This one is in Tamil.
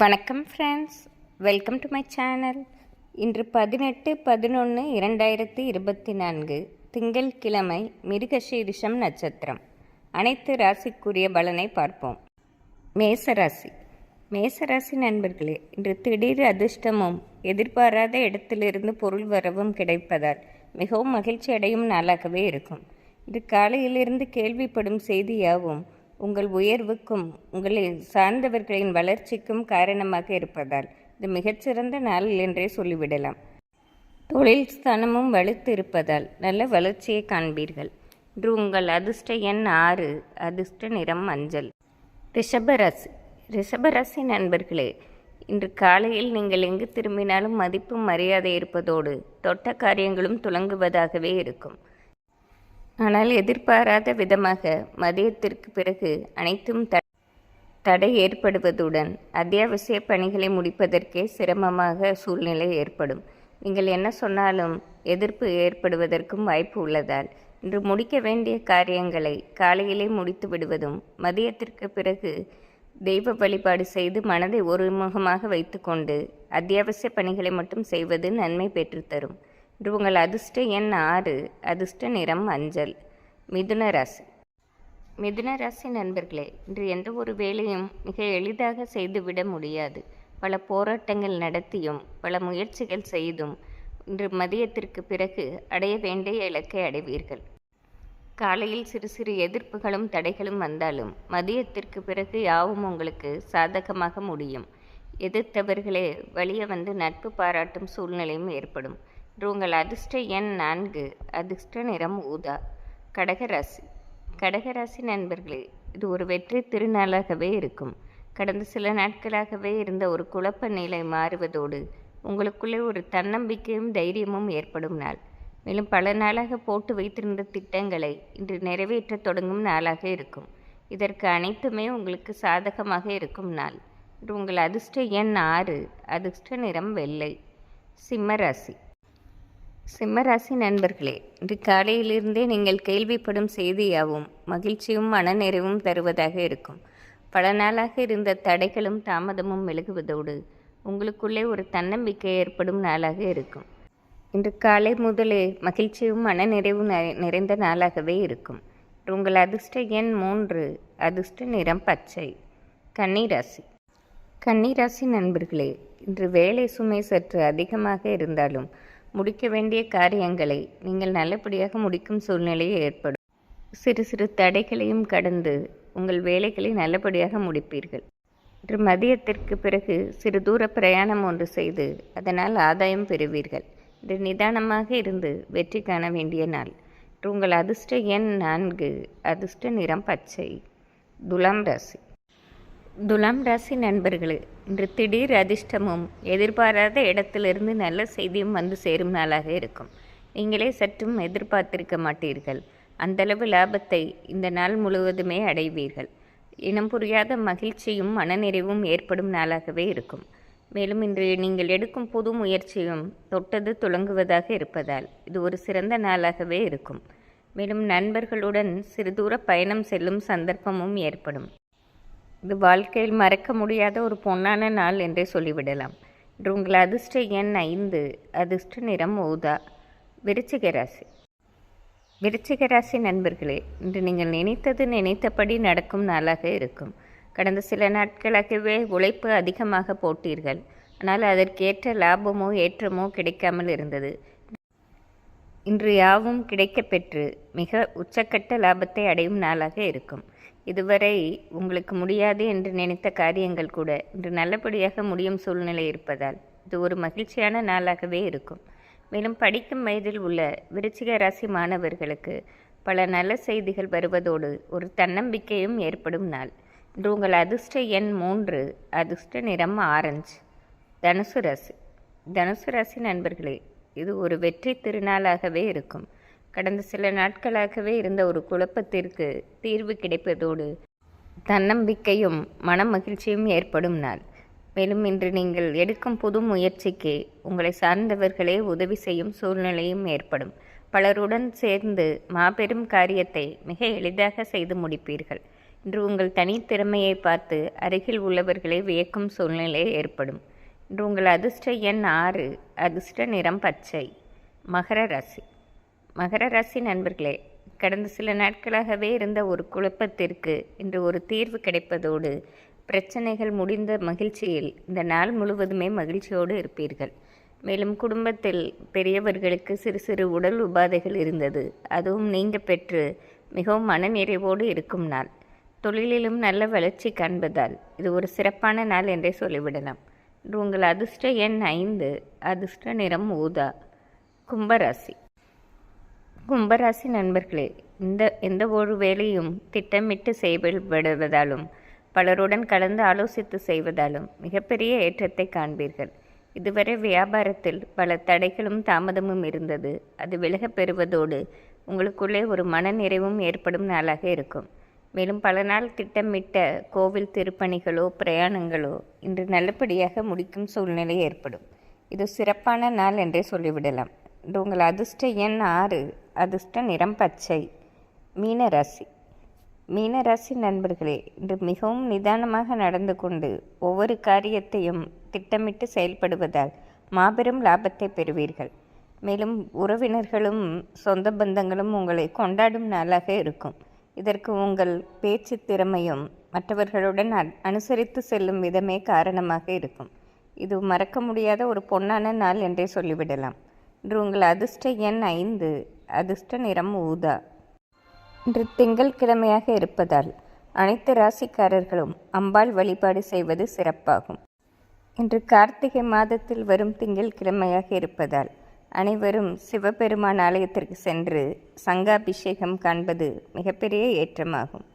வணக்கம் friends welcome to my channel இன்று பதினெட்டு பதினொன்று இரண்டாயிரத்தி இருபத்தி நான்கு திங்கள்கிழமை மிருகசீரிஷம் நட்சத்திரம். அனைத்து ராசிக்குரிய பலனை பார்ப்போம். மேசராசி மேசராசி நண்பர்களே இன்று திடீர் அதிர்ஷ்டமும் எதிர்பாராத இடத்திலிருந்து பொருள் வரவும் கிடைப்பதால் மிகவும் மகிழ்ச்சி அடையும் நாளாகவே இருக்கும். இது காலையிலிருந்து கேள்விப்படும் செய்தியாகவும் உங்கள் உயர்வுக்கும் உங்களை சார்ந்தவர்களின் வளர்ச்சிக்கும் காரணமாக இருப்பதால் இது மிகச்சிறந்த நாள் என்றே சொல்லிவிடலாம். தொழில் ஸ்தானமும் வலுத்து இருப்பதால் நல்ல வளர்ச்சியை காண்பீர்கள். இன்று உங்கள் அதிர்ஷ்ட எண் ஆறு அதிர்ஷ்ட நிறம் மஞ்சள். ரிஷபராசி ரிஷபராசி நண்பர்களே இன்று காலையில் நீங்கள் எங்கு திரும்பினாலும் மதிப்பும் மரியாதை இருப்பதோடு தொட்ட காரியங்களும் துலங்குவதாகவே இருக்கும். ஆனால் எதிர்பாராத விதமாக மதியத்திற்கு பிறகு அனைத்தும் த தடை ஏற்படுவதுடன் அத்தியாவசிய பணிகளை முடிப்பதற்கே சிரமமாக சூழ்நிலை ஏற்படும். நீங்கள் என்ன சொன்னாலும் எதிர்ப்பு ஏற்படுவதற்கும் வாய்ப்பு உள்ளதால் இன்று முடிக்க வேண்டிய காரியங்களை காலையிலே முடித்து விடுவதும் மதியத்திற்கு பிறகு தெய்வ வழிபாடு செய்து மனதை ஒருமுகமாக வைத்துக்கொண்டு அத்தியாவசிய பணிகளை மட்டும் செய்வது நன்மை பெற்றுத்தரும். இன்று உங்கள் அதிர்ஷ்ட எண் ஆறு அதிர்ஷ்ட நிறம் மஞ்சள் மிதுன ராசி மிதுன ராசி நண்பர்களே இன்று எந்த ஒரு வேலையும் மிக எளிதாக செய்துவிட முடியாது. பல போராட்டங்கள் நடத்தியும் பல முயற்சிகள் செய்தும் இன்று மதியத்திற்கு பிறகு அடைய வேண்டிய இலக்கை அடைவீர்கள். காலையில் சிறு சிறு எதிர்ப்புகளும் தடைகளும் வந்தாலும் மதியத்திற்கு பிறகு யாவும் உங்களுக்கு சாதகமாக முடியும். எதிர்த்தவர்களே வழிய வந்து நட்பு பாராட்டும் சூழ்நிலையும் ஏற்படும். உங்கள் அதிர்ஷ்ட எண் நான்கு. அதிர்ஷ்ட நிறம் ஊதா. கடகராசி. கடகராசி நண்பர்களே இது ஒரு வெற்றி திருநாளாகவே இருக்கும். கடந்த சில நாட்களாகவே இருந்த ஒரு குழப்ப நிலை மாறுவதோடு உங்களுக்குள்ளே ஒரு தன்னம்பிக்கையும் தைரியமும் ஏற்படும் நாள். மேலும் பல நாளாக போட்டு வைத்திருந்த திட்டங்களை இன்று நிறைவேற்ற தொடங்கும் நாளாக இருக்கும். இதற்கு அனைத்துமே உங்களுக்கு சாதகமாக இருக்கும் நாள். இன்று உங்கள் அதிர்ஷ்ட எண் ஆறு. அதிர்ஷ்ட நிறம் வெள்ளை. சிம்மராசி சிம்மராசி நண்பர்களே இன்று காலையிலிருந்தே நீங்கள் கேள்விப்படும் செய்தியாகவும் மகிழ்ச்சியும் மனநிறைவும் தருவதாக இருக்கும். பல நாளாக இருந்த தடைகளும் தாமதமும் விலகுவதோடு உங்களுக்குள்ளே ஒரு தன்னம்பிக்கை ஏற்படும் நாளாக இருக்கும். இன்று காலை முதலே மகிழ்ச்சியும் மனநிறைவும் நிறை- நிறைந்த நாளாகவே இருக்கும். உங்கள் அதிர்ஷ்ட எண் மூன்று அதிர்ஷ்ட நிறம் பச்சை கன்னிராசி கன்னிராசி நண்பர்களே இன்று வேலை சுமை சற்று அதிகமாக இருந்தாலும் முடிக்க வேண்டிய காரியங்களை நீங்கள் நல்லபடியாக முடிக்கும் சூழ்நிலையை ஏற்படும். சிறு சிறு தடைகளையும் கடந்து உங்கள் வேலைகளை நல்லபடியாக முடிப்பீர்கள். இன்று மதியத்திற்கு பிறகு சிறு தூர பிரயாணம் ஒன்று செய்து அதனால் ஆதாயம் பெறுவீர்கள். இன்று நிதானமாக இருந்து வெற்றி காண வேண்டிய நாள். இன்று உங்கள் அதிர்ஷ்ட எண் நான்கு அதிர்ஷ்ட நிறம் பச்சை துலாம் ராசி. துலாம் ராசி நண்பர்களே இன்று திடீர் அதிர்ஷ்டமும் எதிர்பாராத இடத்திலிருந்து நல்ல செய்தியும் வந்து சேரும் நாளாக இருக்கும். நீங்களே சற்றும் எதிர்பார்த்திருக்க மாட்டீர்கள். அந்தளவு லாபத்தை இந்த நாள் முழுவதுமே அடைவீர்கள். இனம் புரியாத மகிழ்ச்சியும் மனநிறைவும் ஏற்படும் நாளாகவே இருக்கும். மேலும் இன்று நீங்கள் எடுக்கும் புது முயற்சியும் தொட்டது துளங்குவதாக இருப்பதால் இது ஒரு சிறந்த நாளாகவே இருக்கும். மேலும் நண்பர்களுடன் சிறு தூர பயணம் செல்லும் சந்தர்ப்பமும் ஏற்படும். இது வாழ்க்கையில் மறக்க முடியாத ஒரு பொன்னான நாள் என்றே சொல்லிவிடலாம். இன்று உங்கள் அதிர்ஷ்ட எண் ஐந்து அதிர்ஷ்ட நிறம் ஊதா விருச்சிக ராசி. விருச்சிக ராசி நண்பர்களே இன்று நீங்கள் நினைத்தது நினைத்தபடி நடக்கும் நாளாக இருக்கும். கடந்த சில நாட்களாகவே உழைப்பு அதிகமாக போட்டீர்கள். ஆனால் அதற்கேற்ற லாபமோ ஏற்றமோ கிடைக்காமல் இருந்தது. இன்று யாவும் கிடைக்கப்பெற்று மிக உச்சக்கட்ட லாபத்தை அடையும் நாளாக இருக்கும். இதுவரை உங்களுக்கு முடியாது என்று நினைத்த காரியங்கள் கூட இன்று நல்லபடியாக முடியும் சூழ்நிலை இருப்பதால் இது ஒரு மகிழ்ச்சியான நாளாகவே இருக்கும். மேலும் படிக்கும் வயதில் உள்ள விருச்சிக ராசி மாணவர்களுக்கு பல நல்ல செய்திகள் வருவதோடு ஒரு தன்னம்பிக்கையும் ஏற்படும் நாள். இன்று உங்கள் அதிர்ஷ்ட எண் மூன்று அதிர்ஷ்ட நிறம் ஆரஞ்சு. தனுசு ராசி. தனுசு ராசி நண்பர்களே இது ஒரு வெற்றி திருநாளாகவே இருக்கும். கடந்த சில நாட்களாகவே இருந்த ஒரு குழப்பத்திற்கு தீர்வு கிடைப்பதோடு தன்னம்பிக்கையும் மன மகிழ்ச்சியும் ஏற்படும் நாள். மேலும் இன்று நீங்கள் எடுக்கும் புது முயற்சிக்கு உங்களை சார்ந்தவர்களே உதவி செய்யும் சூழ்நிலையும் ஏற்படும். பலருடன் சேர்ந்து மாபெரும் காரியத்தை மிக எளிதாக செய்து முடிப்பீர்கள். இன்று உங்கள் தனித்திறமையை பார்த்து அருகில் உள்ளவர்களை வியக்கும் சூழ்நிலை ஏற்படும். இன்று உங்கள் அதிர்ஷ்ட எண் ஆறு அதிர்ஷ்ட நிறம் பச்சை மகர ராசி. மகர ராசி நண்பர்களே கடந்த சில நாட்களாகவே இருந்த ஒரு குழப்பத்திற்கு இன்று ஒரு தீர்வு கிடைப்பதோடு பிரச்சனைகள் முடிந்த மகிழ்ச்சியில் இந்த நாள் முழுவதுமே மகிழ்ச்சியோடு இருப்பீர்கள். மேலும் குடும்பத்தில் பெரியவர்களுக்கு சிறு சிறு உடல் உபாதைகள் இருந்தது. அதுவும் நீங்க பெற்று மிகவும் மனநிறைவோடு இருக்கும் நாள். தொழிலிலும் நல்ல வளர்ச்சி காண்பதால் இது ஒரு சிறப்பான நாள் என்றே சொல்லிவிடலாம். உங்கள் அதிர்ஷ்ட எண் ஐந்து அதிர்ஷ்ட நிறம் ஊதா கும்பராசி. கும்பராசி நண்பர்களே இந்த எந்த ஒரு வேலையும் திட்டமிட்டு செயல்படுவதாலும் பலருடன் கலந்து ஆலோசித்து செய்வதாலும் மிகப்பெரிய ஏற்றத்தை காண்பீர்கள். இதுவரை வியாபாரத்தில் பல தடைகளும் தாமதமும் இருந்தது. அது விலகப் பெறுவதோடு உங்களுக்குள்ளே ஒரு மனநிறைவும் ஏற்படும் நாளாக இருக்கும். மேலும் பல நாள் திட்டமிட்ட கோவில் திருப்பணிகளோ பிரயாணங்களோ இன்று நல்லபடியாக முடிக்கும் சூழ்நிலை ஏற்படும். இது சிறப்பான நாள் என்றே சொல்லிவிடலாம். இன்று உங்கள் அதிர்ஷ்ட எண் ஆறு அதிர்ஷ்ட நிறம் பச்சை மீனராசி. மீனராசி நண்பர்களே இன்று மிகவும் நிதானமாக நடந்து கொண்டு ஒவ்வொரு காரியத்தையும் திட்டமிட்டு செயல்படுவதால் மாபெரும் லாபத்தை பெறுவீர்கள். மேலும் உறவினர்களும் சொந்த பந்தங்களும் உங்களை கொண்டாடும் நாளாக இருக்கும். இதற்கு உங்கள் பேச்சு திறமையும் மற்றவர்களுடன் அனுசரித்து செல்லும் விதமே காரணமாக இருக்கும். இது மறக்க முடியாத ஒரு பொன்னான நாள் என்றே சொல்லிவிடலாம். இன்று உங்கள் அதிர்ஷ்ட எண் ஐந்து அதிர்ஷ்ட நிறம் ஊதா. இன்று திங்கள் கிழமையாக இருப்பதால் அனைத்து ராசிக்காரர்களும் அம்பாள் வழிபாடு செய்வது சிறப்பாகும். இன்று கார்த்திகை மாதத்தில் வரும் திங்கள் கிழமையாக இருப்பதால் அனைவரும் சிவபெருமான் ஆலயத்திற்கு சென்று சங்காபிஷேகம் காண்பது மிகப்பெரிய ஏற்றமாகும்.